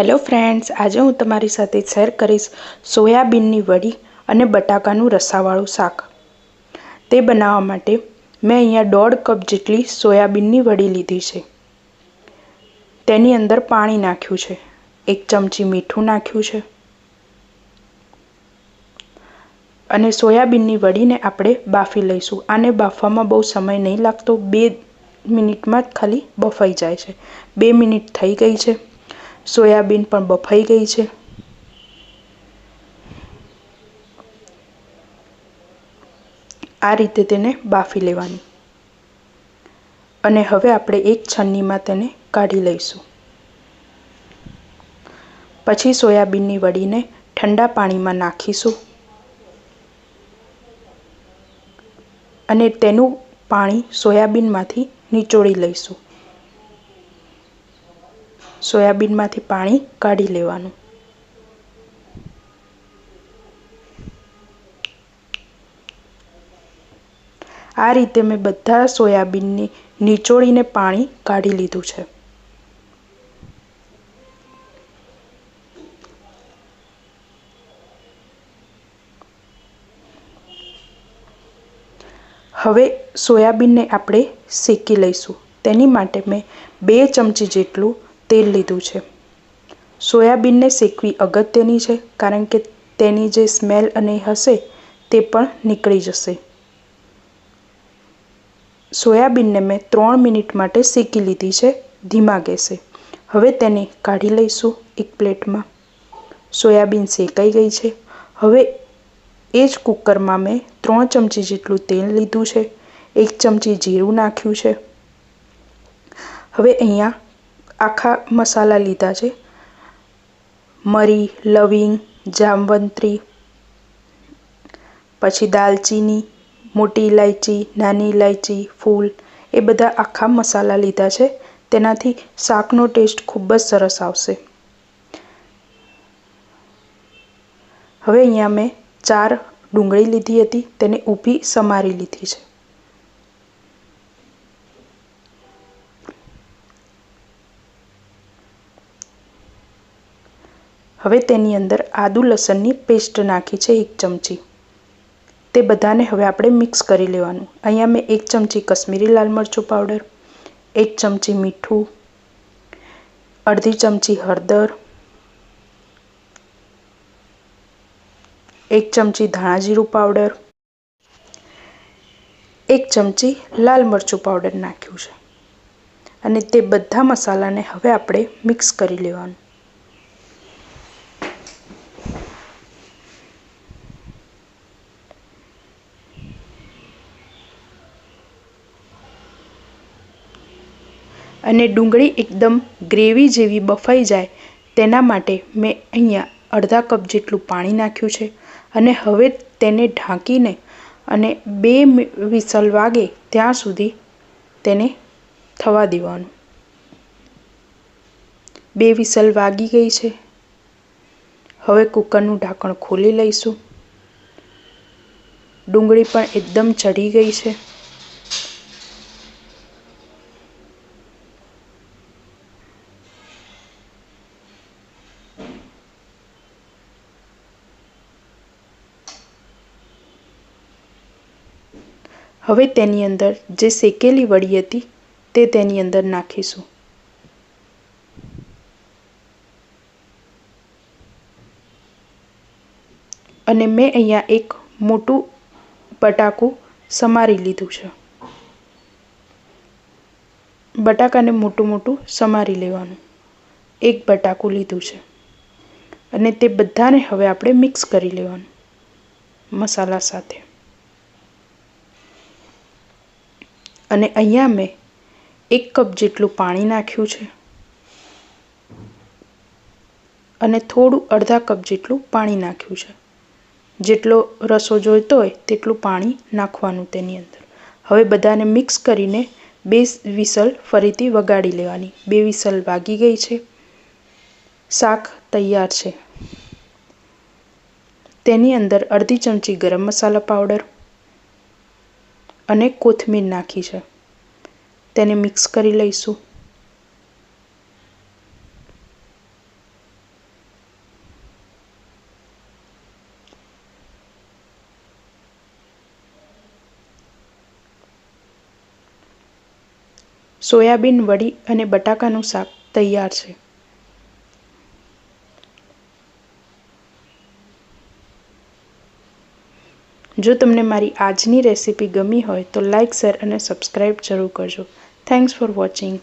Hello friends આજે હું તમારી સાથે શેર કરીશ સોયાબીનની વડી અને બટાકાનું રસાવાળું શાક. તે બનાવવા માટે મેં અહીંયા દોઢ કપ જેટલી સોયાબીનની વડી લીધી છે. તેની અંદર પાણી નાખ્યું છે. એક ચમચી મીઠું નાખ્યું છે. અને સોયાબીનની વડીને આપણે બાફી લઈશું. આને બાફવામાં બહુ સમય નહીં લાગતો. બે મિનિટમાં જ ખાલી બફાઈ જાય છે. બે મિનિટ થઈ ગઈ છે. સોયાબીન પણ બફાઈ ગઈ છે. આ રીતે તેને બાફી લેવાની. અને હવે આપણે એક છન્નીમાં તેને કાઢી લઈશું. પછી સોયાબીનની વડીને ઠંડા પાણીમાં નાખીશું. અને તેનું પાણી સોયાબીનમાંથી નીચોડી લઈશું. સોયાબીનમાંથી પાણી કાઢી લેવાનું. આ રીતે મેં બધા સોયાબીનની નીચોડીને પાણી કાઢી લીધું છે. હવે સોયાબીનને આપણે શેકી લઈશું. તેની માટે મેં બે ચમચી જેટલું તેલ લીધું છે. સોયાબીનને શેકવી અગત્યની છે, કારણ કે તેની જે સ્મેલ અને હશે તે પણ નીકળી જશે. સોયાબીનને મેં ત્રણ મિનિટ માટે શેકી લીધી છે, ધીમા ગેસે. હવે તેને કાઢી લઈશું એક પ્લેટમાં. સોયાબીન શેકાઈ ગઈ છે. હવે એ જ કુકરમાં મેં ત્રણ ચમચી જેટલું તેલ લીધું છે. એક ચમચી જીરું નાખ્યું છે. હવે અહીંયા આખા મસાલા લીધા છે. મરી, લવિંગ, જામવંત્રી, પછી દાલચીની, મોટી ઇલાયચી નાની ઇલાયચી ફૂલ, એ બધા આખા મસાલા લીધા છે. તેનાથી શાકનો ટેસ્ટ ખૂબ જ સરસ આવશે. હવે અહીંયા મેં ચાર ડુંગળી લીધી હતી, તેને ઊભી સમારી લીધી છે. હવે તેની અંદર આદુ લસણની પેસ્ટ નાખી છે એક ચમચી. તે બધાને હવે આપણે મિક્સ કરી લેવાનું. અહીંયા મેં એક ચમચી કશ્મીરી લાલ મરચું પાવડર, એક ચમચી મીઠું, અડધી ચમચી હળદર, એક ચમચી ધાણા જીરું પાવડર, એક ચમચી લાલ મરચું પાવડર નાખ્યું છે. અને તે બધા મસાલાને હવે આપણે મિક્સ કરી લેવાનું. અને ડુંગળી એકદમ ગ્રેવી જેવી બફાઈ જાય તેના માટે મેં અહીંયા અડધા કપ જેટલું પાણી નાખ્યું છે અને હવે તેને ઢાંકીને અને બે વિસલ વાગે ત્યાં સુધી તેને થવા દેવાનું. બે વિસલ વાગી ગઈ છે. હવે કુકરનું ઢાંકણ ખોલી લઈશું. ડુંગળી પણ એકદમ ચડી ગઈ છે. હવે તેની અંદર જે શેકેલી વડી હતી તે તેની અંદર નાખીશું. અને મેં અહીંયા એક મોટું બટાકું સમારી લીધું છે. બટાકાને મોટું મોટું સમારી લેવાનું. એક બટાકું લીધું છે. અને તે બધાને હવે આપણે મિક્સ કરી લેવાનું. મસાલા સાથે. અને અહીંયા મેં એક કપ જેટલું પાણી નાખ્યું છે. અને થોડું અડધા કપ જેટલું પાણી નાખ્યું છે. જેટલો રસો જોઈતો હોય તેટલું પાણી નાખવાનું તેની અંદર. હવે બધાને મિક્સ કરીને બે વિસલ ફરીથી વગાડી લેવાની. બે વિસલ વાગી ગઈ છે. શાક તૈયાર છે. તેની અંદર અડધી ચમચી ગરમ મસાલા પાવડર અને કોથમીર નાખી છે. તેને મિક્સ કરી લઈશું. સોયાબીન, વડી અને બટાકાનું શાક તૈયાર છે. જો તમને મારી આજની રેસીપી ગમી હોય તો લાઇક શેર અને સબસ્ક્રાઈબ જરૂર કરજો. Thanks for watching